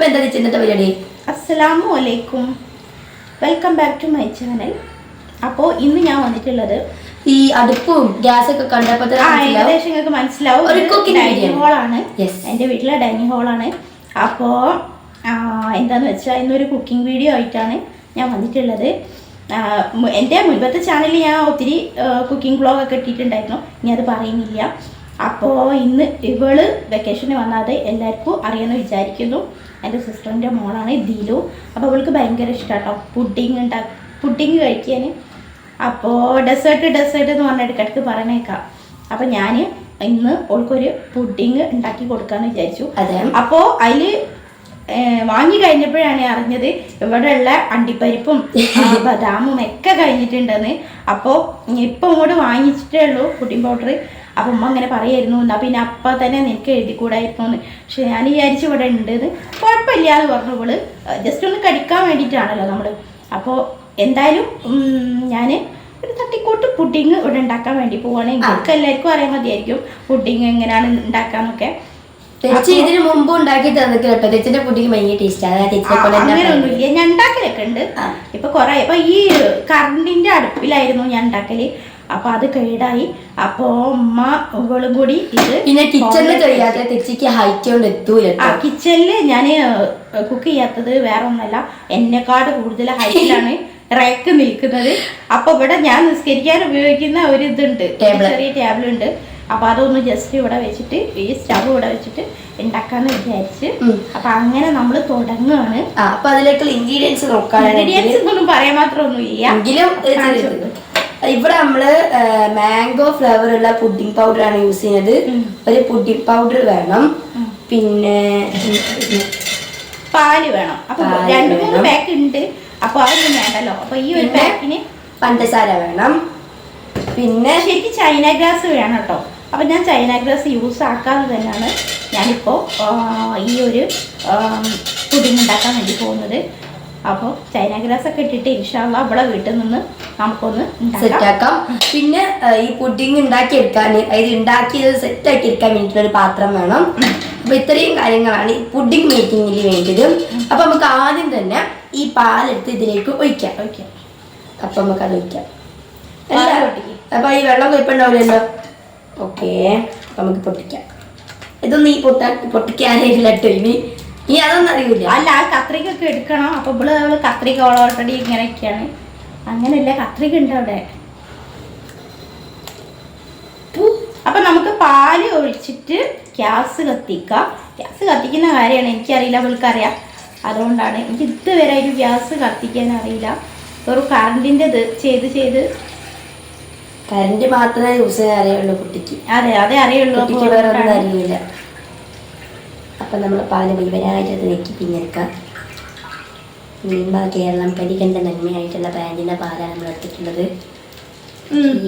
അപ്പൊ എന്താ ഇന്നത്തെ പരിപാടി? അസ്സലാമു അലൈക്കും. Welcome back to my channel. അപ്പോ ഇന്ന് ഞാൻ വന്നിട്ടുള്ളത് ഈ അടുപ്പും ഗ്യാസ് ഒക്കെ കണ്ടപ്പോൾ മനസ്സിലാവും. ഏകദേശം നിങ്ങൾക്ക് മനസ്സിലാവും. ഒരു ഡൈനിങ്. ഹോളാണ് എന്റെ എന്റെ വീട്ടിലെ ഡൈനിങ് ഹോളാണ് അപ്പോ എന്താന്ന് വെച്ചാൽ ഇന്നൊരു കുക്കിംഗ് വീഡിയോ ആയിട്ടാണ് ഞാൻ വന്നിട്ടുള്ളത്. എന്റെ മുൻപത്തെ ചാനലിൽ ഞാൻ ഒത്തിരി കുക്കിംഗ് വ്ളോഗൊക്കെ ഇട്ടിട്ടുണ്ടായിരുന്നു. ഇനി അത് പറയുന്നില്ല. അപ്പോൾ ഇന്ന് ഇവൾ വെക്കേഷന് വന്നാതെ എല്ലാവർക്കും അറിയാമെന്ന് വിചാരിക്കുന്നു. എന്റെ സിസ്റ്ററിന്റെ മോളാണ് ദിലു. അപ്പോൾ അവൾക്ക് ഭയങ്കര ഇഷ്ടമാട്ടോ പുഡിങ് ഉണ്ടാ പുഡിങ് കഴിക്കാൻ. അപ്പോൾ ഡെസേർട്ട് ഡെസേർട്ട് എന്ന് പറഞ്ഞ ഇടയ്ക്കിടയ്ക്ക് പറയണേക്കാം. അപ്പം ഞാൻ ഇന്ന് ഓൾക്കൊരു പുഡിങ് ഉണ്ടാക്കി കൊടുക്കാമെന്ന് വിചാരിച്ചു. അതെ. അപ്പോൾ അതിൽ വാങ്ങി കഴിഞ്ഞപ്പോഴാണ് അറിഞ്ഞത് ഇവിടെയുള്ള അണ്ടിപ്പരിപ്പും ബദാമും ഒക്കെ കഴിഞ്ഞിട്ടുണ്ടെന്ന്. അപ്പോൾ ഇപ്പം ഇങ്ങോട്ട് വാങ്ങിച്ചിട്ടേ ഉള്ളൂ പുഡിംഗ് പൗഡർ അപ്പം ഉമ്മ അങ്ങനെ പറയായിരുന്നു. എന്നാ പിന്നെ അപ്പം തന്നെ നിനക്ക് എഴുതി കൂടായിരുന്നു എന്ന് പക്ഷെ ഞാൻ വിചാരിച്ചു ഇവിടെ ഉണ്ടെന്ന്. കുഴപ്പമില്ല എന്ന് പറഞ്ഞു ഇവൾ. ജസ്റ്റ് ഒന്ന് കടിക്കാൻ വേണ്ടിയിട്ടാണല്ലോ നമ്മൾ അപ്പോൾ എന്തായാലും ഞാൻ ഒരു തട്ടിക്കൂട്ട് പുഡിങ് ഇവിടെ ഉണ്ടാക്കാൻ വേണ്ടി പോവാണ്. നിങ്ങൾക്ക് എല്ലാവർക്കും അറിയാൻ മതിയായിരിക്കും പുഡിങ് എങ്ങനെയാണ് ഉണ്ടാക്കാന്നൊക്കെ. ചേച്ചി ഇതിന് മുമ്പ് ഉണ്ടാക്കി തന്നിട്ട് കേട്ടോ. ചേച്ചിന്റെ പുഡിങ് ഭയങ്കര ടേസ്റ്റ് അതായത് ചേച്ചിയെ പോലെ തന്നെ അങ്ങനെയൊന്നുമില്ല ഞാൻ ഉണ്ടാക്കലൊക്കെ ഉണ്ട്. ഇപ്പൊ കൊറേ ഇപ്പൊ ഈ കറണ്ടിന്റെ അടുപ്പിലായിരുന്നു ഞാൻ ഉണ്ടാക്കൽ. അപ്പൊ അത് കേടായി. അപ്പൊ ഉമ്മ ഇവളും കൂടി ഇത് പിന്നെ കിച്ചണിൽ കഴിയാത്ത ചേച്ചിക്ക് ഹൈറ്റ് കൊണ്ട് എത്തൂല ആ കിച്ചണിൽ ഞാൻ കുക്ക് ചെയ്യാത്തത് വേറെ ഒന്നല്ല. എന്നെക്കാട് കൂടുതൽ ഹൈറ്റിലാണ് റേക്ക് നിൽക്കുന്നത്. അപ്പൊ ഇവിടെ ഞാൻ നിസ്കരിക്കാൻ ഉപയോഗിക്കുന്ന ഒരു ഇതുണ്ട്. ചെറിയ ടേബിൾ ഉണ്ട്. അപ്പൊ അതൊന്ന് ജസ്റ്റ് ഇവിടെ വെച്ചിട്ട് ഈ സ്റ്റവ് ഇവിടെ വെച്ചിട്ട് ഉണ്ടാക്കാന്ന് വിചാരിച്ച്. അപ്പൊ അങ്ങനെ നമ്മൾ തുടങ്ങുകയാണ് അപ്പൊ അതിലേക്കുള്ള ഇൻഗ്രീഡിയൻസ് നോക്കാൻ ഇൻഗ്രീഡിയൻസ് ഒന്നും പറയാൻ മാത്രമൊന്നും ഇല്ല എങ്കിലും. ഇവിടെ നമ്മൾ മാംഗോ ഫ്ലേവർ ഉള്ള പുഡിംഗ് പൗഡർ ആണ് യൂസ് ചെയ്യുന്നത്. ഒരു പുഡിംഗ് പൗഡർ വേണം. പിന്നെ പാൽ വേണം. അപ്പൊ രണ്ടു മൂന്ന്. പാക്ക് ഉണ്ട്. അപ്പൊ അതൊന്നും വേണ്ടല്ലോ. അപ്പൊ ഈ ഒരു? പാക്കിന് പഞ്ചസാര വേണം. പിന്നെ ശരിക്കും ചൈന ഗ്രാസ് വേണം കേട്ടോ. അപ്പൊ ഞാൻ ചൈന ഗ്രാസ് യൂസ് ആക്കാതെ തന്നെയാണ് ഞാനിപ്പോ ഈ ഒരു പുഡിംഗ് ഉണ്ടാക്കാൻ വേണ്ടി പോകുന്നത്. അപ്പോൾ ചൈന ഗ്രാസ് ഒക്കെ ഇട്ടിട്ട് ഇൻഷാല്ല അവിടെ വീട്ടിൽ നിന്ന് നമുക്കൊന്ന് സെറ്റ് ആക്കാം പിന്നെ ഈ പുഡിംഗ് ഉണ്ടാക്കി എടുക്കാൻ അതായത് ഉണ്ടാക്കിയത് സെറ്റ് ആക്കി എടുക്കാൻ വേണ്ടിയിട്ടുള്ള ഒരു പാത്രം വേണം. അപ്പൊ ഇത്രയും കാര്യങ്ങളാണ് ഈ പുഡിംഗ് മേക്കിങ്ങിന് വേണ്ടത് അപ്പൊ നമുക്ക് ആദ്യം തന്നെ ഈ പാലെടുത്ത് ഇതിലേക്ക് ഒഴിക്കാം. ഓക്കെ അപ്പൊ നമുക്ക് അത് ഒഴിക്കാം. അപ്പൊ ഈ വെള്ളം കുഴപ്പമുണ്ടാവില്ലല്ലോ ഓക്കേ. നമുക്ക് പൊട്ടിക്കാം. ഇതൊന്നും ഈ പൊട്ടാ പൊട്ടിക്കാനായിട്ടില്ല കേട്ടോ ഇനി. ഇനി അതൊന്നും അറിയില്ല അല്ല ആ കത്രികൊക്കെ എടുക്കണം. അപ്പൊ ഇവിടെ അവൾ കത്രിക ഓൾറെഡി ഇങ്ങനെയൊക്കെയാണ്. അങ്ങനെയല്ല കത്രിക ഉണ്ട് അവിടെ. അപ്പൊ നമുക്ക് പാൽ ഒഴിച്ചിട്ട് ഗ്യാസ് കത്തിക്കാം. ഗ്യാസ് കത്തിക്കുന്ന കാര്യമാണ് എനിക്കറിയില്ല അവൾക്കറിയാം അതുകൊണ്ടാണ്. എനിക്ക് ഇതുവരെ ഒരു ഗ്യാസ് കത്തിക്കാൻ അറിയില്ല. ഒരു കറണ്ടിന്റെ ഇത് ചെയ്ത് ചെയ്ത്. കറണ്ട് മാത്രമേ യൂസ് ചെയ്യാൻ അറിയുള്ളൂ കുട്ടിക്ക്. അതെ അതേ അറിയുള്ളൂ. കുട്ടിക്ക് വേറെ ഒന്നും അറിയില്ല. അപ്പൊ നമ്മൾ പാൽ മുഴുവനായിട്ട് നീക്കി പിന്നെടുക്കാം. നിമ്പ കേരളം കരികണ്ട നന്മയായിട്ടുള്ള ബ്രാൻഡിന്റെ പാലാണ് നമ്മൾ എടുത്തിട്ടുള്ളത്.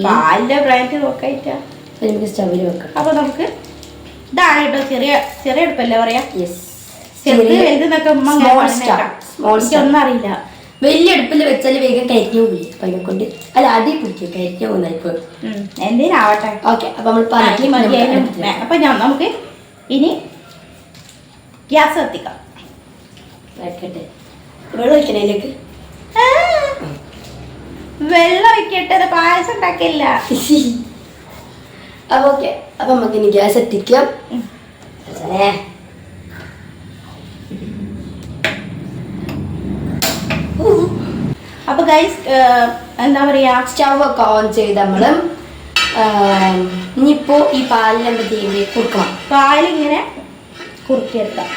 പാലിന്റെ ബ്രാൻഡ് നോക്കായിട്ടാ. നമുക്ക് സ്റ്റവിൽ വെക്കാം. അപ്പോൾ നമുക്ക് ഇതാണ് കേട്ടോ ചെറിയ ചെറിയ അടുപ്പല്ലേ പറയാ? യെസ്. എനിക്കൊന്നും അറിയില്ല. വലിയ അടുപ്പിൽ വെച്ചാൽ വേഗം കരിഞ്ഞു പോയി. അപ്പൊ അതിനെ കൊണ്ട് അല്ല അടി പിടിക്കും കരിഞ്ഞു പോകുന്ന ഇപ്പൊ എന്തേലും ആവട്ടെ. ഓക്കെ അപ്പൊ നമ്മൾ അപ്പൊ ഞാൻ നമുക്ക് ഇനി ഗ്യാസ് കത്തിക്കാം വെക്കട്ടെ. വെള്ളം ഒഴിക്കണേലേക്ക് ആ, വെള്ളം ഒഴിക്കട്ടെ അത് പായസം ഉണ്ടാക്കില്ല. അപ്പൊ ഓക്കെ അപ്പൊ നമുക്ക് ഇനി ഗ്യാസ് എത്തിക്കാം. അപ്പൊ ഗൈസ് എന്താ പറയാ സ്റ്റവ് ഒക്കെ ഓൺ ചെയ്ത് നമ്മൾ ഇനിയിപ്പോ ഈ പാലിൽ എന്താ ചെയ്യുന്നത് കൊടുക്കണം. പാലിങ്ങനെ കുറുക്കിയെടുക്കാം.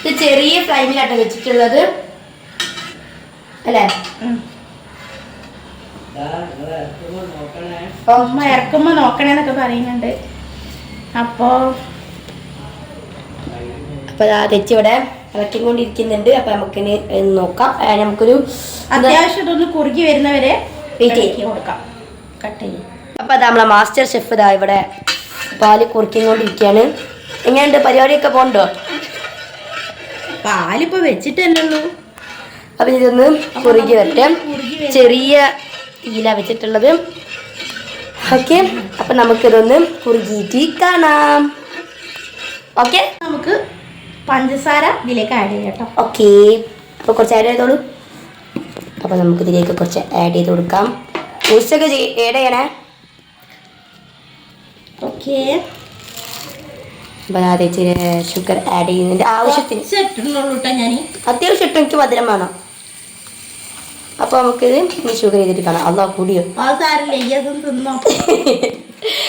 ഇത് ചെറിയ ഫ്ലൈമിലാട്ടോ വെച്ചിട്ടുള്ളത്. അല്ലേ? അമ്മ ഇറക്കുമ്പോ നോക്കണേന്നൊക്കെ പറയുന്നുണ്ട്. അപ്പോ അപ്പൊ ആ തെച്ചി ഇവിടെ ഇളക്കിക്കൊണ്ടിരിക്കുന്നുണ്ട്. അപ്പൊ നമുക്കിനി നോക്കാം. നമുക്കൊരു അത്യാവശ്യം ഇതൊന്ന് കുറുകി വരുന്നവരെ വെയിറ്റ് ചെയ്യാൻ കൊടുക്കാം. കട്ട് ചെയ്യും. അപ്പൊ അതാ നമ്മളെ മാസ്റ്റർ ഷെഫ് ഇതാ ഇവിടെ പാൽ കുറിക്കൊണ്ടിരിക്കുകയാണ് എങ്ങനെയുണ്ട്? പരിപാടിയൊക്കെ പോണ്ടോ? പാലിപ്പോ വെച്ചിട്ടല്ലേ അപ്പൊ ഇതൊന്ന് കുറുകി വരട്ടെ. ചെറിയ തീല വെച്ചിട്ടുള്ളത്. ഓക്കെ? അപ്പൊ നമുക്കിതൊന്ന് കുറുകിയിട്ട് കാണാം. ഓക്കെ? നമുക്ക് പഞ്ചസാര ഇതിലേക്ക് ആഡ് ചെയ്യാം കേട്ടോ. ഓക്കെ. അപ്പോൾ കുറച്ച് ആഡ് ചെയ്തോളൂ. അപ്പോൾ നമുക്ക് ഇതിലേക്ക് കുറച്ച് ആഡ് ചെയ്ത് കൊടുക്കാം. ജ്യൂസൊക്കെ ആഡ് ചെയ്യണേ? ഓക്കെ. അത് ഇച്ചിരി ഷുഗർ ആഡ് ചെയ്യുന്നതിന്റെ ആവശ്യത്തിന്. അത്യാവശ്യം ഇട്ട് എനിക്ക് മധുരം വേണം. അപ്പോൾ നമുക്കിത് ഈ ഷുഗർ ചെയ്തിട്ട് കാണാം. അതാ കൂടിയോ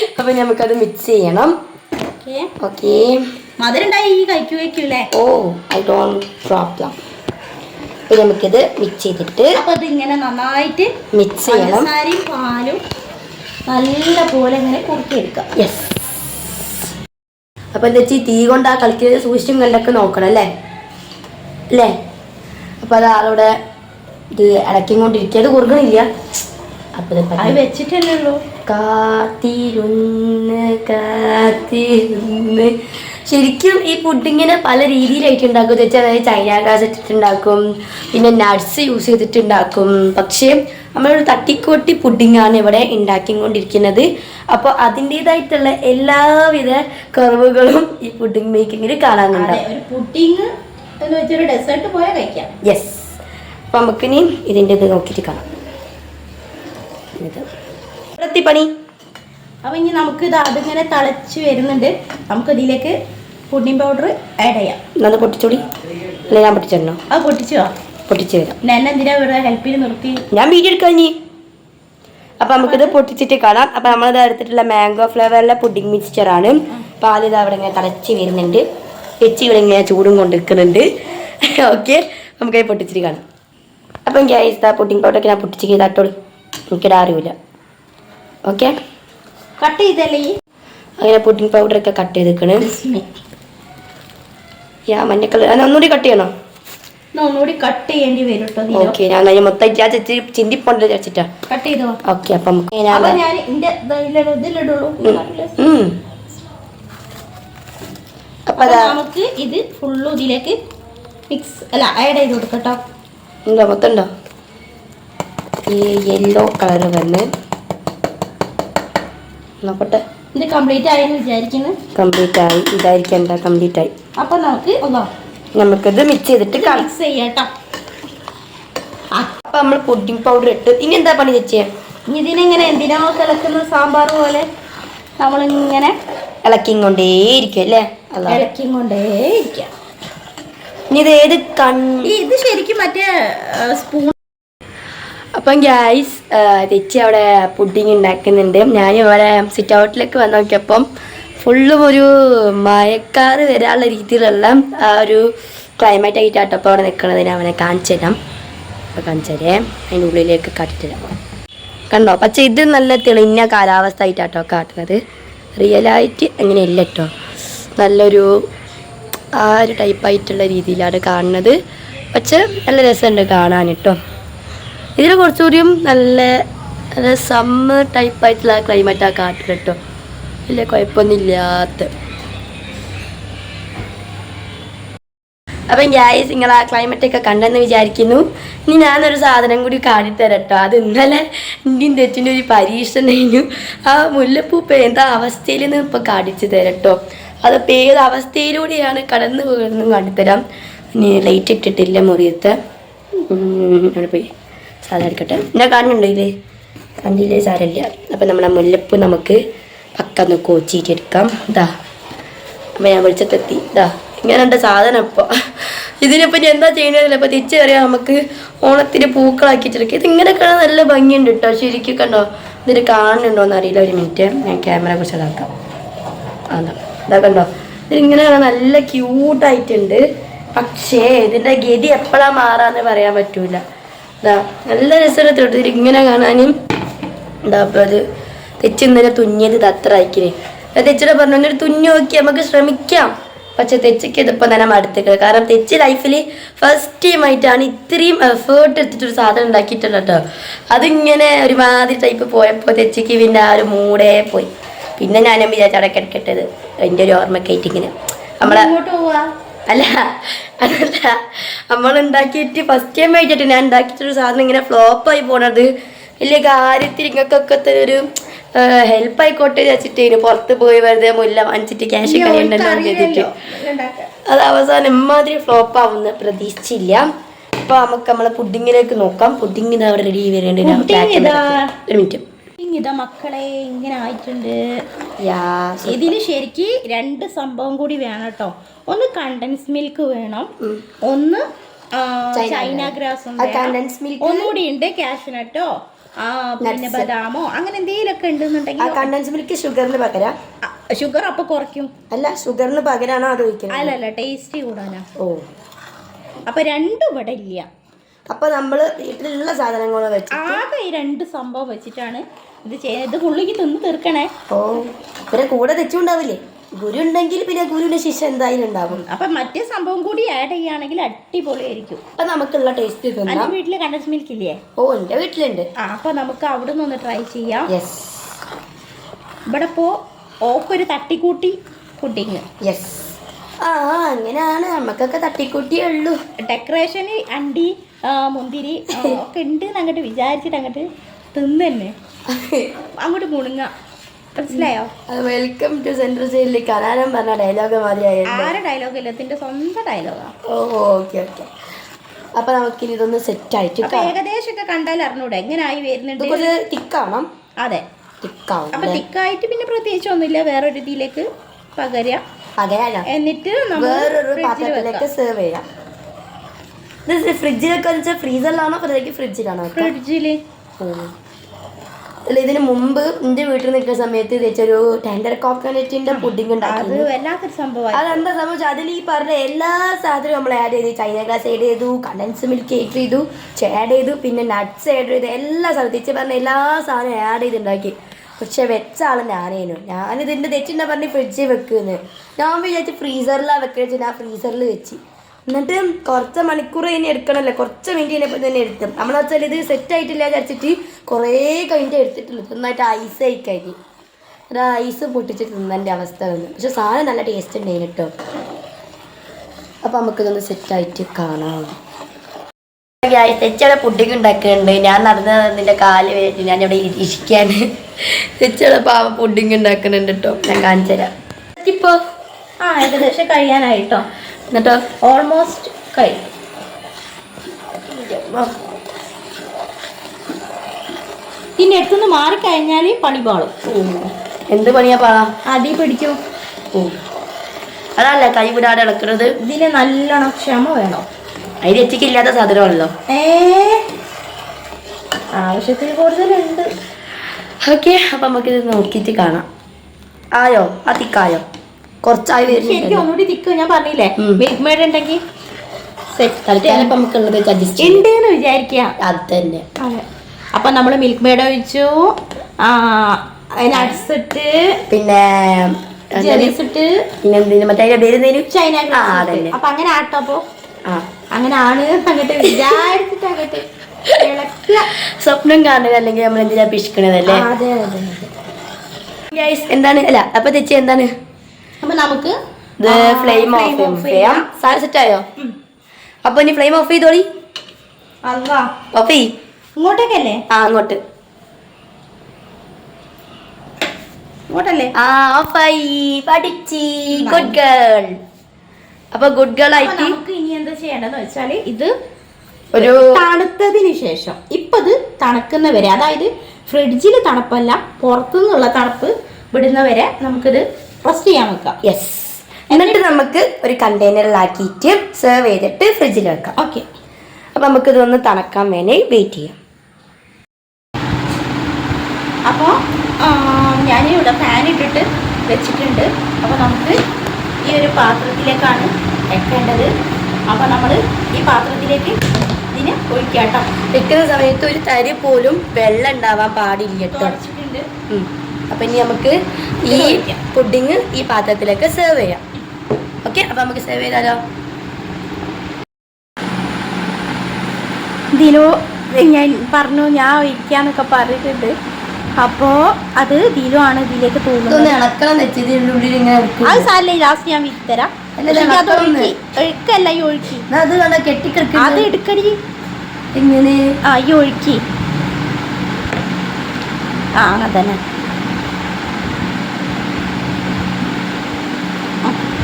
അപ്പൊ അതും നമുക്കത് മിക്സ് ചെയ്യണം. Okay. Oh I don't problem അപ്പോൾ നമുക്കിത് മിക്സ് ചെയ്തിട്ട് അപ്പൊ ഇതിങ്ങനെ നന്നായിട്ട് മിക്സ് ചെയ്യണം. പാലും നല്ല പോലെ ഇങ്ങനെ കുറുക്കിയെടുക്കാം. യെസ് അപ്പൊ എന്താ വെച്ചാൽ തീ കൊണ്ട് ആ കളിക്കുന്നത് സൂക്ഷിച്ചും കണ്ടൊക്കെ നോക്കണം അല്ലേ? അല്ലേ? അപ്പൊ അത് ആളോടെ ഇത് കൊണ്ടിരിക്കുക. അത് കുറുകണില്ല അപ്പൊ വെച്ചിട്ടല്ലേ ഉള്ളൂ. കാത്തിരുന്ന് കാത്തിരുന്ന്. ശരിക്കും ഈ പുഡിങ്ങിനെ പല രീതിയിലായിട്ട് ഉണ്ടാക്കും. എന്ന് വെച്ചാൽ അതായത് ചൈന ഗ്രാസ് ഇട്ടിട്ടുണ്ടാക്കും. പിന്നെ നട്ട്സ് യൂസ് ചെയ്തിട്ടുണ്ടാക്കും. പക്ഷേ നമ്മളൊരു തട്ടിക്കോട്ടി പുഡിങ്ങാണ് ഇവിടെ ഉണ്ടാക്കിക്കൊണ്ടിരിക്കുന്നത്. അപ്പോൾ അതിന്റെതായിട്ടുള്ള എല്ലാവിധ കുറവുകളും ഈ പുഡിംഗ് മേക്കിങ്ങിൽ കാണാനുണ്ട്. കാണാനുണ്ടാവും പുഡിങ് എന്ന് വെച്ചൊരു ഡെസേർട്ട് പോലെ കഴിക്കാം. യെസ് അപ്പം നമുക്കിനി ഇതിന്റെ ഇത് നോക്കിയിട്ട് കാണാം. ഇത്. പണി. അപ്പൊ ഇനി നമുക്ക് ഇത് അതിങ്ങനെ തിളച്ച് വരുന്നുണ്ട്. നമുക്ക് ഇതിലേക്ക് പുഡിംഗ് പൗഡർ ആഡ് ചെയ്യാം. നല്ല പൊട്ടിച്ചോടി. അല്ല ഞാൻ പൊട്ടിച്ചോ അത് പൊട്ടിച്ചോ പൊട്ടിച്ച് പിന്നെ എന്നെ എന്തിനാ വെറുതെ ഹെൽപ്പിന് നിർത്തി? ഞാൻ വീഡിയോ എടുക്കാം ഇനി. അപ്പം നമുക്കിത് പൊട്ടിച്ചിട്ട് കാണാം. അപ്പം നമ്മളിത് എടുത്തിട്ടുള്ള മാംഗോ ഫ്ലേവറിലെ പുഡിംഗ് മിക്സ്ചറാണ് ആദ്യം ഇത് അവിടെ ഇങ്ങനെ തിളച്ച് വരുന്നുണ്ട്. എച്ചി ഇവിടെ ഇങ്ങനെ ചൂടും കൊണ്ട് നിൽക്കുന്നുണ്ട് ഓക്കെ നമുക്കത് പൊട്ടിച്ചിട്ട് കാണാം. അപ്പം ഗ്യാസ് ആ പുഡിംഗ് ഒക്കെ ഞാൻ പൊട്ടിച്ച് ചെയ്താട്ടോളൂ എനിക്കിടാറിയില്ല ഓക്കെ കട്ട് ചെയ്തല്ലേ? അങ്ങനെ പുഡിംഗ് പൗഡറൊക്കെ കട്ട് ചെയ്ത് യാ മഞ്ഞ കളർ. ഒന്നുകൂടി കട്ട് ചെയ്യണോ? ഒന്നുകൂടി കട്ട് ചെയ്യേണ്ടി വരും കേട്ടോ ഓക്കെ ഞാൻ അതിന് മൊത്തം ഞാൻ ചിന്തിപ്പോണ്ട് ചേച്ചിട്ടാ കട്ട് ചെയ്തോ? ഓക്കെ അപ്പം ഞാൻ അപ്പൊ നമുക്ക് ഇത് ഫുള്ള് ഇതിലേക്ക് മിക്സ് അല്ല ആഡ് ചെയ്ത് കൊടുക്കട്ടോ ഉണ്ടോ മൊത്തം ഉണ്ടോ? ഈ യെല്ലോ കളർ വന്ന് നോക്കട്ടെ. ഇത് കംപ്ലീറ്റ് ആയെന്ന് വിചാരിക്കുന്നു. കംപ്ലീറ്റ് ആയി. ഇതായിരിക്കും എന്താ കംപ്ലീറ്റ് ആയി? അപ്പൊ നമുക്ക് നമുക്കിത് മിക്സ് ചെയ്തിട്ട് മിക്സ് ചെയ്യാട്ടോ. അപ്പൊ നമ്മൾ പുഡിംഗ് പൗഡർ ഇട്ട്. ഇനി എന്താ പണി ഇനി ഇതിനെങ്ങനെ എന്തിനാ കിളക്കുന്ന സാമ്പാർ പോലെ? നമ്മളിങ്ങനെ ഇളക്കിയും കൊണ്ടേയിരിക്കും അല്ലേ? ഇളക്കിയും ഇളക്കി കൊണ്ടേ ഇനി ഇത് ഏത് കൺ ഇത് ശരിക്കും മറ്റേ സ്പൂൺ അപ്പം ഗ്യാസ് തെച്ചി അവിടെ പുഡിങ് ഉണ്ടാക്കുന്നുണ്ട്. ഞാൻ ഇവിടെ സിറ്റ് ഔട്ടിലേക്ക് വന്ന് നോക്കിയപ്പം ഫുള്ളും ഒരു മയക്കാറ് വരാനുള്ള രീതിയിലുള്ള ആ ഒരു ക്ലൈമറ്റ് ആയിട്ടാട്ടോ അപ്പോൾ അവിടെ നിൽക്കുന്നതിന് അവനെ കാണിച്ചു തരാം. അപ്പോൾ കാണിച്ചു തരാം. അതിന്റെ ഉള്ളിലേക്ക് കാട്ടിത്തരാം കണ്ടോ? പക്ഷേ ഇത് നല്ല തെളിഞ്ഞ കാലാവസ്ഥ ആയിട്ടാട്ടോ കാട്ടുന്നത് റിയലായിട്ട് അങ്ങനെയല്ല കേട്ടോ നല്ലൊരു ആ ഒരു ടൈപ്പായിട്ടുള്ള രീതിയിലാണ് കാണുന്നത്. പക്ഷെ നല്ല രസമുണ്ട് കാണാൻ കേട്ടോ ഇതിൽ കുറച്ചുകൂടിയും നല്ല സമ്മർ ടൈപ്പ് ആയിട്ടുള്ള ക്ലൈമറ്റ് ആ കാട്ടിൽ കേട്ടോ വലിയ കുഴപ്പമൊന്നുമില്ലാത്ത അപ്പം ഗ്യാസ് നിങ്ങൾ ആ ക്ലൈമറ്റൊക്കെ കണ്ടെന്ന് വിചാരിക്കുന്നു. ഇനി ഞാനൊരു സാധനം കൂടി കാണിത്തരട്ടോ. അത് ഇന്നലെ ഇന്ത്യൻ തെറ്റിന്റെ ഒരു പരീക്ഷണം കഴിഞ്ഞു ആ മുല്ലപ്പൂപ്പ് എന്താ അവസ്ഥയിൽ നിന്ന് ഇപ്പോൾ കാണിച്ചു തരാം കേട്ടോ അതിപ്പോൾ ഏത് അവസ്ഥയിലൂടെയാണ് കടന്നു പോകുന്നതും കാണിത്തരാം. ഇനി ലൈറ്റ് ഇട്ടിട്ടില്ല മുറിയത്ത്. അവിടെ പോയി. സാധാ എടുക്കട്ടെ ഞാൻ കാണുന്നുണ്ടോ ഇതിൽ കണ്ടില്ലേ സാരമില്ല അപ്പം നമ്മുടെ മുല്ലപ്പൂ നമുക്ക് പക്കൊന്ന് കോച്ചിട്ടെടുക്കാം ഇതാ അപ്പം ഞാൻ വെളിച്ചത്തെത്തി. ഇതാ ഇങ്ങനെയുണ്ട് സാധനം ഇപ്പോൾ ഇതിനിപ്പോൾ ഞാൻ എന്താ ചെയ്യണമെന്നില്ല അപ്പോൾ തിരിച്ചു പറയാം നമുക്ക് ഓണത്തിന് പൂക്കളാക്കിയിട്ടെടുക്കുക കാണാൻ നല്ല ഭംഗിയുണ്ട് കേട്ടോ ശരിക്കും കണ്ടോ? ഇതിന് കാണുന്നുണ്ടോ എന്ന് അറിയില്ല. ഒരു മിനിറ്റ്. ഞാൻ ക്യാമറ കുറിച്ച് ഇതാക്കാം അതാ. ഇതാ കണ്ടോ? ഇതിങ്ങനെ നല്ല ക്യൂട്ടായിട്ടുണ്ട് പക്ഷേ ഇതിന്റെ ഗതി എപ്പോഴാണ് മാറാന്ന് പറയാൻ പറ്റൂല. ഇതാ നല്ല രസമുള്ള തൊട്ട് ഇങ്ങനെ കാണാനും. എന്താ അപ്പോൾ അത് തെച്ചിന്നലെ തുന്നിയത് ഇത് അത്ര അയക്കിന് തെച്ചിടെ പറഞ്ഞു ഒന്നൊരു തുന്നി നോക്കി നമുക്ക് ശ്രമിക്കാം. പക്ഷെ തെച്ചയ്ക്ക് ഇതിപ്പോൾ തന്നെ മടുത്തേക്കുക കാരണം തെച്ച് ലൈഫിൽ ഫസ്റ്റ് ടൈം ആയിട്ടാണ് ഇത്രയും എഫേർട്ട് എടുത്തിട്ടൊരു സാധനം ഉണ്ടാക്കിയിട്ടുള്ള കേട്ടോ. അതിങ്ങനെ ഒരുമാതിരി ടൈപ്പ് പോയപ്പോൾ തെച്ചയ്ക്ക് പിന്നെ ആ ഒരു മൂടേ പോയി. പിന്നെ ഞാനും വിചാരിച്ചു അവിടെ എന്റെ ഒരു ഓർമ്മക്കായിട്ട് ഇങ്ങനെ. നമ്മളെ അല്ല അതല്ല. നമ്മൾ ഉണ്ടാക്കിയിട്ട് ഫസ്റ്റ് ടൈം ആയിട്ടിട്ട് ഞാൻ ഉണ്ടാക്കിയിട്ടൊരു സാധനം ഇങ്ങനെ ഫ്ലോപ്പായി പോണത്. വലിയ കാര്യത്തിൽ ഇങ്ങൾക്കൊക്കെ ഒരു ഹെൽപ്പ് ആയിക്കോട്ടെ വെച്ചിട്ട് ഇനി പുറത്ത് പോയി വെറുതെ മുല്ല വാങ്ങിച്ചിട്ട് ക്യാഷ് കരുതിയിട്ട്. അത് അവസാനം ഇമ്മാതിരി ഫ്ലോപ്പ് ആവുന്ന പ്രതീക്ഷിച്ചില്ല. അപ്പൊ നമുക്ക് നമ്മളെ പുഡിങ്ങിലേക്ക് നോക്കാം. പുഡിങ് ഇത് അവിടെ റെഡി വരേണ്ടി. ഒരു മിനിറ്റ് ഇതാ മക്കളെ ഇങ്ങനെ ആയിട്ടുണ്ട്. യാ ഇതിന് ശരിക്ക് രണ്ട് സംഭവം കൂടി വേണം കേട്ടോ. ഒന്ന് കണ്ടൻസ് മിൽക്ക് വേണം. ഒന്ന് ചൈന ഗ്രാസ് ഒന്നുകൂടി ഉണ്ട് കാഷ്നട്ടോ ആ പിന്നെ ബദാമോ അങ്ങനെ എന്തെങ്കിലുമൊക്കെ ഉണ്ടെന്നുണ്ടെങ്കിൽ കണ്ടൻസ് മിൽക്ക് ഷുഗറിന് പകരം? ഷുഗർ അപ്പൊ കുറയ്ക്കും. അല്ല ഷുഗറിന് പകരമാണോ അത് ഒഴിക്കുന്നത് അല്ലല്ല ടേസ്റ്റ് കൂടാനാ. ഓ. അപ്പൊ രണ്ടും ഇവിടെ ഇല്ല. അപ്പൊ നമ്മൾ വീട്ടിലുള്ള സാധനങ്ങൾ വെച്ച് ആകെ ഈ രണ്ട് സംഭവം വെച്ചിട്ടാണ് ഇത് ചെയ്യുന്നത്. ഇത് പുള്ളിക്ക് തിന്ന് തീർക്കണേ. ഓ ഇവരെ കൂടെ തെച്ചുണ്ടാവില്ലേ ഗുരു ഉണ്ടെങ്കിൽ പിന്നെ ഗുരുവിന്റെ ശിക്ഷ എന്തായാലും ഉണ്ടാവും. അപ്പൊ മറ്റേ സംഭവം കൂടി ആഡ് ചെയ്യുകയാണെങ്കിൽ അടിപൊളിയായിരിക്കും. അപ്പൊ നമുക്കുള്ള ടേസ്റ്റ് എന്റെ വീട്ടിൽ കണ്ടൻസ് മിൽക്ക് ഇല്ലേ? ഓ എന്റെ വീട്ടിലുണ്ട്. ആ അപ്പൊ നമുക്ക് അവിടെ നിന്ന് ട്രൈ ചെയ്യാം. യെസ് ഇവിടെ പോ ഓക്കൊരു തട്ടിക്കൂട്ടി പുഡിങ് യെസ് ആ അങ്ങനെയാണ്. നമുക്കൊക്കെ തട്ടിക്കൂട്ടിയേ ഉള്ളൂ. ഡെക്കറേഷന് അണ്ടി മുന്തിരി ഒക്കെ ഉണ്ട് അങ്ങോട്ട് വിചാരിച്ചിട്ട് അങ്ങോട്ട് തിന്നെ അങ്ങോട്ട് മുണുങ്ങ. മനസ്സിലായോ? വെൽക്കം ടു സെൻട്രൽ ജയിലിൽ കനാനം പറഞ്ഞ ഡയലോഗ് മാതിരി ആരെ ഡയലോഗ് ഇല്ല ഇതിന്റെ സ്വന്തം ഡയലോഗാ ഓ ഓക്കെ ഓക്കെ അപ്പൊ നമുക്കിനി ഇതൊന്ന് സെറ്റ് ആയിട്ട് ഏകദേശം ഒക്കെ കണ്ടാൽ അറിഞ്ഞൂടെ? എങ്ങനെ ആയി ഇത് വരുന്നുണ്ട് കുറച്ച് തിക്കാവണം അതെ. തിക്കാവും അപ്പൊ തിക്കായിട്ട് പിന്നെ പ്രത്യേകിച്ച് ഒന്നുമില്ല. ഒരു ഇതിലേക്ക് പകരാം. എന്നിട്ട് നമ്മൾ വേറൊരു പാത്രത്തിലേക്ക് സെർവ് ചെയ്യാം. ഫ്രിഡ്ജിലൊക്കെ വെച്ചാൽ ഫ്രീസറിലാണോ ഫ്രിഡ്ജിലേക്ക് ഫ്രിഡ്ജിലാണോ ഓ. അല്ല ഇതിന് മുമ്പ് എന്റെ വീട്ടിൽ നിൽക്കുന്ന സമയത്ത് തേച്ചൊരു ടെൻഡർ കോക്കനറ്റിന്റെ പുഡിംഗ് ഉണ്ടാക്കി അതെന്താ സംഭവിച്ചത്? അതിൽ ഈ പറഞ്ഞ എല്ലാ സാധനവും നമ്മൾ ആഡ് ചെയ്തു. ചൈന ഗ്ലാസ് ആഡ് ചെയ്തു കണ്ടൻസ് മിൽക്ക് ആഡ് ചെയ്തു ആഡ് ചെയ്തു പിന്നെ നട്ട്സ് ആഡ് ചെയ്തു എല്ലാ സാധനം തിരിച്ച് പറഞ്ഞ എല്ലാ സാധനവും ആഡ് ചെയ്തുണ്ടാക്കി. പക്ഷെ വെച്ച ആൾ ഞാനേനു ഞാനിതിന്റെ തെറ്റിന്റെ പറഞ്ഞ് ഫ്രിഡ്ജിൽ വെക്കുന്നത് ഞാൻ വിചാരിച്ച് ഫ്രീസറിലാണ് വെക്കുക ഞാൻ ഫ്രീസറിൽ വെച്ച്. എന്നിട്ട് കുറച്ച് മണിക്കൂർ കഴിഞ്ഞ് എടുക്കണമല്ലോ കുറച്ച് മിനിറ്റ് കഴിഞ്ഞപ്പോൾ തന്നെ എടുത്തു. നമ്മൾ വെച്ചാൽ ഇത് സെറ്റ് ആയിട്ടില്ല വിചാരിച്ചിട്ട് കുറേ കഴിഞ്ഞിട്ട് എടുത്തിട്ടുള്ളൂ. നന്നായിട്ട് ഐസ് ആയി കഴിഞ്ഞ് ഒരു ഐസ് പൊട്ടിച്ചിട്ട് തിന്നതിന്റെ അവസ്ഥ വന്നു. പക്ഷെ സാധനം നല്ല ടേസ്റ്റ് ഉണ്ടായിരുന്നു കേട്ടോ അപ്പം നമുക്കിതൊന്ന് സെറ്റായിട്ട് കാണാം. തെച്ചയുടെ പുഡിങ് ഉണ്ടാക്കുന്നുണ്ട് ഞാൻ നടന്ന് നിന്റെ കാൽ വേണ്ടി ഞാൻ ഇവിടെ ഇരിക്കാൻ തെച്ചയുടെ പാവ പുഡിങ് ഉണ്ടാക്കുന്നുണ്ട് കേട്ടോ ഞാൻ കാണിച്ചു തരാം ഇപ്പോ ആ ഏകദേശം കഴിയാനായിട്ടോ എന്നിട്ടോ ഓൾമോസ്റ്റ് കൈ. പിന്നെ എടുത്തുനിന്ന് മാറിക്കഴിഞ്ഞാൽ പണി പാളും. എന്ത് പണിയാ പാളാ അടി പിടിക്കും. അതല്ല കൈ വിടാതെ ഇളക്കുന്നത് ഇതിന് നല്ലോണം ക്ഷമ വേണം. അതിന് എത്തിക്കില്ലാത്ത സാധനമാണല്ലോ. ഏ? ആവശ്യത്തിന് കൂടുതലുണ്ട്. ഓക്കെ അപ്പം നമുക്കിത് നോക്കിയിട്ട് കാണാം. ആയോ? അതിക്കായോ? കുറച്ചായി വരുന്നുണ്ട്. ഒന്നുകൂടി തിക്ക് ഞാൻ പറഞ്ഞില്ലേ? ഉം. മിൽക്ക് മേഡ് ഉണ്ടെങ്കിൽ സെറ്റ് തൽക്കാലം ഇപ്പം നമുക്കുള്ളത് അഡ്ജസ്റ്റ് ഉണ്ട് എന്ന് വിചാരിക്കുക. അത് തന്നെ. അപ്പൊ നമ്മൾ മിൽക്ക് മേഡ് ഒഴിച്ചു ഇട്ട്. പിന്നെ മറ്റേ ചൈന. അപ്പൊ അങ്ങനെ ആട്ടോ അങ്ങനെ ആണ് അങ്ങോട്ട് വിചാരിച്ചിട്ട് അങ്ങോട്ട് സ്വപ്നം കാണുക അല്ലെങ്കിൽ നമ്മൾ എന്തിനാ എന്താണ്? അല്ല അപ്പൊ തെച്ചി എന്താണ്? അപ്പൊ നമുക്ക് ഫ്ലെയിം ഓഫ് ചെയ്യാം. ചെയ്യാം. സെറ്റ് ആയോ? ഉം. അപ്പൊ ഇനി ഫ്ലെയിം ഓഫ് ചെയ്തോളി. ഓഫ് ചെയ് ഇങ്ങോട്ടേക്കല്ലേ? ആ അങ്ങോട്ട്. ഇങ്ങോട്ടല്ലേ? ആ ഓഫായി പഠിച്ചി. ഗുഡ് ഗേൾ അപ്പൊ ഗുഡ് ഗേൾ ആയിട്ട് നമുക്ക് ഇനി എന്താ ചെയ്യേണ്ടതെന്ന് വെച്ചാൽ ഇത് ഒരു തണുത്തതിന് ശേഷം ഇപ്പൊ ഇത് തണുക്കുന്നവരെ അതായത് ഫ്രിഡ്ജിൽ തണുപ്പല്ല പുറത്തുനിന്നുള്ള തണുപ്പ് വിടുന്നവരെ നമുക്കിത് റെസ്റ്റ് ചെയ്യാൻ വെക്കാം. യെസ് എന്നിട്ട് നമുക്ക് ഒരു കണ്ടെയ്നറിലാക്കിയിട്ട് സെർവ് ചെയ്തിട്ട് ഫ്രിഡ്ജിൽ വെക്കാം. ഓക്കെ അപ്പം നമുക്ക് ഇതൊന്ന് തണക്കാൻ വേണ്ടി വെയിറ്റ് ചെയ്യാം. അപ്പോൾ ഞാനിവിടെ ഫാൻ ഇട്ടിട്ട് വെച്ചിട്ടുണ്ട്. അപ്പോൾ നമുക്ക് ഈ ഒരു പാത്രത്തിലേക്കാണ് വെക്കേണ്ടത്. അപ്പോൾ നമ്മൾ ഈ പാത്രത്തിലേക്ക് ഇതിന് ഒഴിക്കാട്ടോ. വെക്കുന്ന സമയത്ത് ഒരു തരി പോലും വെള്ളം ഉണ്ടാവാൻ പാടില്ല കേട്ടോ. അപ്പൊ ഇനി നമുക്ക് ഈ പുഡിങ് ഈ പാത്രത്തിലേക്ക് സെർവ് ചെയ്യാം. ഓക്കെ അപ്പം നമുക്ക് സെർവ് ചെയ്താലോ? ദിനു ഞാൻ പറഞ്ഞു ഞാൻ ഒഴിക്കാന്നൊക്കെ പറഞ്ഞിട്ടുണ്ട്. അപ്പോ അത് ദിനു ആണ് ഇതിലേക്ക് തോന്നുന്നത്. അത് സാരല്ലേ ലാസ്റ്റ് ഞാൻ വിറ്റ് തരാം അല്ല, പക്ഷേ അത് ഇളക്കണം ഒഴുക്കി ഒഴുക്കല്ല ഈ ഒഴുക്കി. അത് എടുക്കടി. എങ്ങനെ? ആ ഈ ഒഴുക്കി. ആ അങ്ങനെ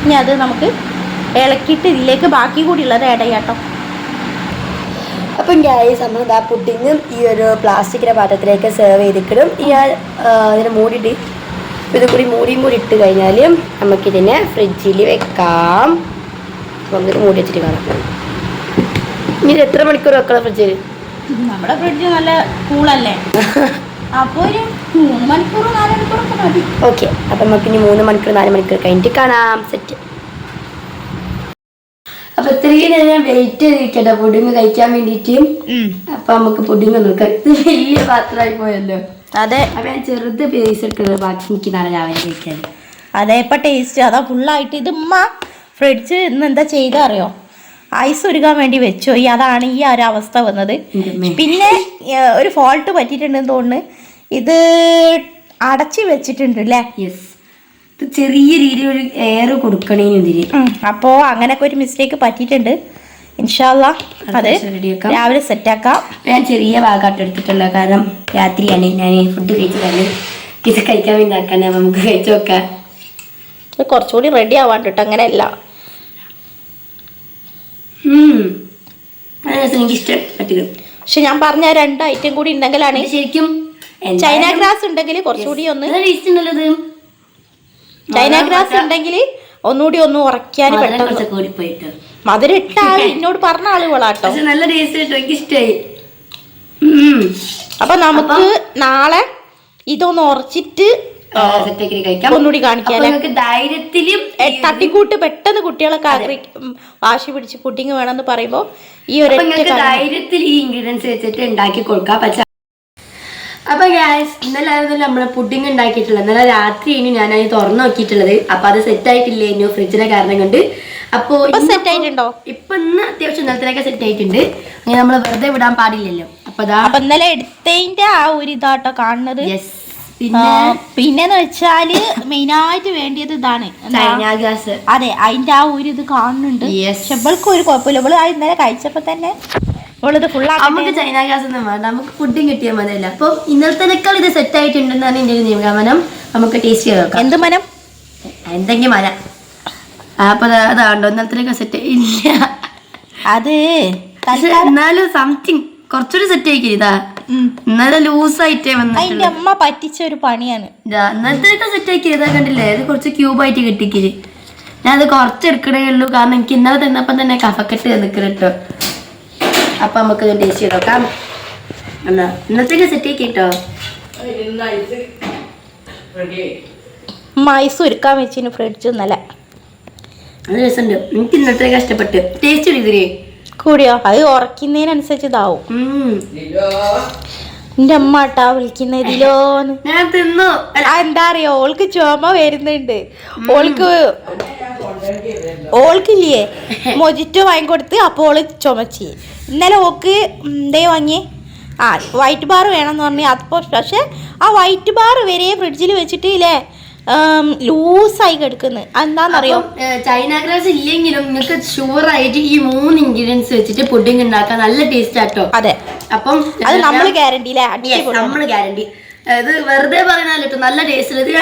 ഇനി അത് നമുക്ക് ഇളക്കിയിട്ട് ഇതിലേക്ക് ബാക്കി കൂടിയുള്ളത് ആഡ് ചെയ്യാം കേട്ടോ അപ്പം ഗ്യാസ് നമ്മൾ ആ പുഡിങ്ങും ഈ ഒരു പ്ലാസ്റ്റിക്കിന്റെ പാത്രത്തിലേക്ക് സെർവ് ചെയ്തിട്ടും ഈ ഇതിനെ മൂടിയിട്ട് ഇത് കൂടി മൂടിയും കൂടി ഇട്ട് കഴിഞ്ഞാൽ നമുക്കിതിനെ ഫ്രിഡ്ജിൽ വെക്കാം. നമുക്കിത് മൂടി വെച്ചിട്ട് കാണാം ഇനി എത്ര മണിക്കൂർ വെക്കണം ഫ്രിഡ്ജിൽ നമ്മുടെ ഫ്രിഡ്ജ് നല്ല കൂളല്ലേ അപ്പോൾ ഒരു മൂന്ന് മണിക്കൂർ നാല് മണിക്കൂറൊക്കെ മതി. ഓക്കെ. അപ്പം നമുക്ക് ഇനി മൂന്ന് മണിക്കൂർ നാല് മണിക്കൂർ കഴിഞ്ഞിട്ട് കാണാം. സെറ്റ്. അപ്പൊ ഇത്രയും നേരം വെയിറ്റ് ചെയ്തിരിക്കട്ടെ. പുഡിങ് കഴിക്കാൻ വേണ്ടിയിട്ട്. അപ്പൊ നമുക്ക് പുഡിങ് നോക്കാം ഇത് വലിയ പാത്രമായി പോയല്ലോ. അതെ. അപ്പൊ ഞാൻ ചെറുത് പീസ് എടുക്കുന്നത്. ബാക്കി എനിക്ക് നാളെ രാവിലെ കഴിക്കാൻ. അതെ ഇപ്പൊ ടേസ്റ്റ് അതാ ഫുള്ളായിട്ട് ഇത് ഉമ്മ ഫ്രിഡ്ജ് ഇന്ന് എന്താ ചെയ്ത അറിയോ? ഐസ് ഒരുക്കാൻ വേണ്ടി വെച്ചു. ഈ അതാണ് ഈ ഒരു അവസ്ഥ വന്നത്. പിന്നെ ഒരു ഫോൾട്ട് പറ്റിയിട്ടുണ്ടെന്ന് തോന്നുന്നു. ഇത് അടച്ചു വെച്ചിട്ടുണ്ട് അല്ലേ യെസ് ഇത് ചെറിയ രീതിയിൽ ഒരു എയർ കൊടുക്കണേനെതിരെ അപ്പോ അപ്പോൾ അങ്ങനെയൊക്കെ ഒരു മിസ്റ്റേക്ക് പറ്റിയിട്ടുണ്ട്. ഇൻഷാല്ല അത്. രാവിലെ സെറ്റാക്കാം ആക്കാം. ഞാൻ ചെറിയ ഭാഗമായിട്ട് എടുത്തിട്ടുള്ള. കാരണം രാത്രിയാണ്. ഞാൻ ഫുഡ് കഴിച്ചിട്ടാണ്. ഇത് കഴിക്കാൻ വേണ്ടി ആക്കാൻ നമുക്ക് കഴിച്ചു നോക്കാം. കുറച്ചുകൂടി റെഡി ആവാണ്ടിട്ട് കേട്ടോ അങ്ങനെയല്ല. ഇഷ്ടപ്പെട്ടത് പക്ഷെ ഞാൻ പറഞ്ഞ രണ്ട് ഐറ്റം കൂടി ഉണ്ടെങ്കിലാണ് ശരിക്കും ചൈന ഗ്രാസ് ഉണ്ടെങ്കിൽ കുറച്ചുകൂടി ഒന്ന് ചൈന ഗ്രാസ് ഉണ്ടെങ്കിൽ ഒന്നുകൂടി ഒന്ന് ഉറക്കാൻ പെട്ടെന്ന് മധുരം ഇട്ട ആൾ എന്നോട് പറഞ്ഞ ആളുകളാട്ടോ. നല്ല ടേസ്റ്റ് എനിക്ക് ഇഷ്ടമായി അപ്പൊ നമുക്ക് നാളെ ഇതൊന്ന് ഉറച്ചിട്ട് ഒന്നുകൂടി കാണിക്കാം ധൈര്യത്തിലും തട്ടിക്കൂട്ട് പെട്ടെന്ന് കുട്ടികളൊക്കെ ആഗ്രഹിക്കും വാശി പിടിച്ച് പുഡിങ് വേണമെന്ന് പറയുമ്പോൾ ഈ ഒരു ധൈര്യത്തിൽ ഈ ഇൻഗ്രീഡിയൻസ് വെച്ചിട്ട് ഉണ്ടാക്കി കൊടുക്കാം. പക്ഷെ അപ്പൊ ഗ്യാസ് ഇന്നലെ നമ്മൾ നമ്മളെ പുഡിങ് ഉണ്ടാക്കിയിട്ടുള്ളത്. ഇന്നലെ രാത്രി ഇനി ഞാൻ അത് തുറന്നു നോക്കിയിട്ടുള്ളത്. അപ്പൊ അത് സെറ്റ് ആയിട്ടില്ല ഇനി ഫ്രിഡ്ജിനെ കാരണം കൊണ്ട്. അപ്പൊ സെറ്റ് ആയിട്ടുണ്ടോ? ഇപ്പൊ ഇന്ന് അത്യാവശ്യം ഇന്നലത്തിനൊക്കെ സെറ്റ് ആയിട്ടുണ്ട്. അങ്ങനെ നമ്മൾ വെറുതെ വിടാൻ പാടില്ലല്ലോ. അപ്പൊ ഇന്നലെ എടുത്തതിന്റെ ആ ഒരു ഇതാട്ടോ കാണുന്നത്. പിന്നെ പിന്നെന്ന് വെച്ചാൽ മെയിനായിട്ട് വേണ്ടിയത് ഇതാണ്. ഗ്യാസ്. അതെ അതിന്റെ ആ ഒരു ഇത് കാണുന്നുണ്ട്. Yes. പക്ഷെ ഇവൾക്ക് ഒരു കുഴപ്പമില്ല. ഇവൾ ഇന്നലെ കഴിച്ചപ്പോ തന്നെ ഫുള്ളാക്കി നമുക്ക് ചൈന ഗ്യാസ് ഒന്നും വേണ്ട. നമുക്ക് ഫുഡും കിട്ടിയാൽ മതിയല്ല. അപ്പൊ ഇന്നലത്തേക്കാൾ ഇത് സെറ്റ് ആയിട്ടുണ്ടെന്നാണ് എന്റെ ഒരു നിഗമനം. നമുക്ക് ടേസ്റ്റ് ചെയ്ത് നോക്കാം. എന്ത് മനം? എന്തെങ്കിലും മന? അപ്പൊ അതാണ്ടോ ഇന്നലത്തേക്ക് സെറ്റ് ഇല്ല. അത് എന്നാലും സംതിങ് കുറച്ചുകൂടി സെറ്റ് ആയിക്കില്ല ഇതാ. ഇന്നലെ ലൂസ് ആയിട്ടേ അമ്മ പറ്റിച്ച ഒരു പണിയാണ്. ഇന്നലത്തേക്ക് സെറ്റ് ആക്കി ഇതാ കണ്ടില്ലേ? ഇത് കുറച്ച് ക്യൂബ് ആയിട്ട് കിട്ടിക്കിൽ. ഞാൻ അത് കുറച്ച് എടുക്കണേ ഉള്ളൂ. കാരണം എനിക്ക് ഇന്നലെ തന്നപ്പം തന്നെ കഫക്കെട്ട് നിൽക്കണം കേട്ടോ അപ്പൊ നമുക്ക് ഇത് ടേസ്റ്റ് ചെയ്ത് നോക്കാം. എന്നാ ഇന്നത്തേക്ക് സെറ്റ് ആക്കി കേട്ടോ മൈസ് ഒരുക്കാൻ വെച്ചിന് ഫ്രിഡ്ജ് നല്ല അത് രസമുണ്ട്. എനിക്ക് ഇന്നത്തെ കഷ്ടപ്പെട്ട് ടേസ്റ്റ് ഇതിരി കൂടിയോ? അത് ഉറക്കുന്നതിനനുസരിച്ച് ഇതാവും. എന്റെ അമ്മ ആട്ടാ വിളിക്കുന്നതിലോന്ന് ഞാൻ തിന്നു. എന്താ അറിയോ? ഓൾക്ക് ചുമ വരുന്നുണ്ട്. ഓൾക്ക് ഓൾക്കില്ലേ? മൊജിറ്റോ വാങ്ങിക്കൊടുത്ത് അപ്പോൾ ഓൾ ചുമച്ച്. ഇന്നലെ ഓക്ക് എന്തേ വാങ്ങി ആ വൈറ്റ് ബാർ വേണമെന്ന് പറഞ്ഞു അപ്പോൾ പക്ഷേ ആ വൈറ്റ് ബാർ വരെ ഫ്രിഡ്ജിൽ വെച്ചിട്ട് ഇല്ലേ ലൂസായി കിടക്കുന്നത് എന്താണെന്നറിയോ ചൈന ഗ്രാസ് ഇല്ലെങ്കിലും നിങ്ങൾക്ക് ഷുവർ ആയിട്ട് ഈ മൂന്ന് ഇൻഗ്രീഡിയൻസ് വെച്ചിട്ട് പുഡിംഗ് ഉണ്ടാക്കാൻ നല്ല ടേസ്റ്റ് ആട്ടോ. അതെ. അപ്പം അത് നമ്മൾ ഗ്യാരണ്ടി അല്ലേ നമ്മൾ ഗ്യാരണ്ടി ഇത് വെറുതെ പറഞ്ഞാലും നല്ല ടേസ്റ്റ് ഇത്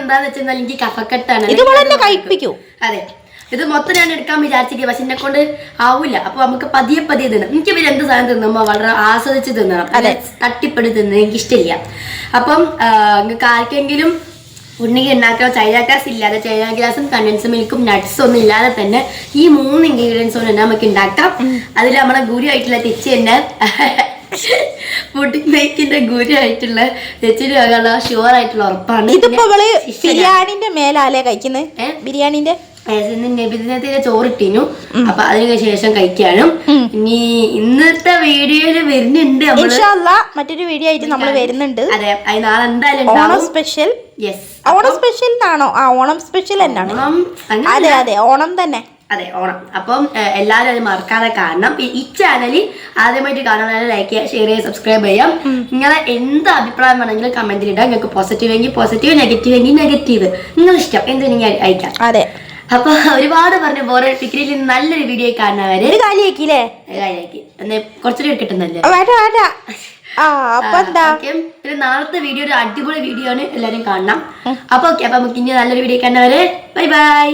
എന്താന്ന് വെച്ചാൽ എനിക്ക് കഫക്കെട്ടാണ്. ഇത് വളരെ കഴിപ്പിക്കൂ. അതെ. ഇത് മൊത്തം ഞാൻ എടുക്കാൻ വിചാരിച്ചിരിക്കുക പക്ഷെ എന്നെ കൊണ്ട് ആവില്ല. അപ്പൊ നമുക്ക് പതിയെ പതിയെ തിന്നാം. എനിക്ക് ഇവർ എന്ത് സാധനം തിന്നുമ്പോ വളരെ ആസ്വദിച്ച് തിന്നണം. അതെ. തട്ടിപ്പടി തിന്നുന്നത് എനിക്ക് ഇഷ്ടമില്ല അപ്പം നിങ്ങൾക്ക് ആർക്കെങ്കിലും ഉണ്ണിക്ക് ഉണ്ടാക്കാൻ ചൈന ഗ്ലാസ് ഇല്ലാതെ ചൈന ഗ്ലാസും കണ്ടൻസ് മിൽക്കും നട്ട്സും ഒന്നും ഇല്ലാതെ തന്നെ ഈ മൂന്ന് ഇൻഗ്രീഡിയൻസ് കൊണ്ട് തന്നെ നമുക്ക് ഉണ്ടാക്കാം. അതിൽ നമ്മളെ ഗുരു ആയിട്ടുള്ള തെച്ചി തന്നെ പുഡിംഗ് മേക്കിന്റെ ഗുരു ആയിട്ടുള്ള തെച്ചിന് ഷുവർ ആയിട്ടുള്ള ഉറപ്പാണ്. ഇതിപ്പോ ബിരിയാണിന്റെ മേലാലേ കഴിക്കുന്നത് ബിരിയാണിന്റെ? നബിദിനത്തിലെ ചോറിട്ടിനു. അപ്പൊ അതിനു ശേഷം കഴിക്കാനും. ഇനി ഇന്നത്തെ വീഡിയോയിൽ വരുന്നുണ്ട് മറ്റൊരു വീഡിയോ ആയിട്ട് നമ്മൾ വരുന്നുണ്ട്. അതെ അത്. നാളെ എന്തായാലും Onam special yes Onam special ആണോ ആ ഓണം സ്പെഷ്യൽ എന്നാണ് അതെ അതെ. ഓണം തന്നെ. അതെ ഓണം. അപ്പം എല്ലാവരും അത് മറക്കാതെ കാണണം. ഈ- ചാനലിൽ ആദ്യമായിട്ട് കാണുന്നവരെ ലൈക്ക് ചെയ്യുക ഷെയർ ചെയ്യുക സബ്സ്ക്രൈബ് ചെയ്യാം നിങ്ങളെ എന്ത് അഭിപ്രായം വേണമെങ്കിലും കമന്റിൽ ഇടാം. നിങ്ങൾക്ക് പോസിറ്റീവ് എങ്കിൽ പോസിറ്റീവ് നെഗറ്റീവ് എങ്കിൽ നെഗറ്റീവ് നിങ്ങൾ ഇഷ്ടം എന്ത് നിങ്ങൾ അയക്കാം. അതെ. അപ്പൊ ഒരുപാട് പറഞ്ഞു ബോറെ ഫിക്രിയിൽ നല്ലൊരു വീഡിയോ കാണാവരെ ഒരു കാലിയാക്കില്ലേ കാര്യമാക്കി എന്നെ കുറച്ചുകൂടി കിട്ടുന്നല്ലേ പിന്നെ നാളത്തെ വീഡിയോ ഒരു അടിപൊളി വീഡിയോ ആണ്. എല്ലാരും കാണണം. അപ്പൊ ഓക്കെ അപ്പൊ നമുക്ക് ഇനി നല്ലൊരു വീഡിയോ കാണാവരെ ബൈ ബൈ.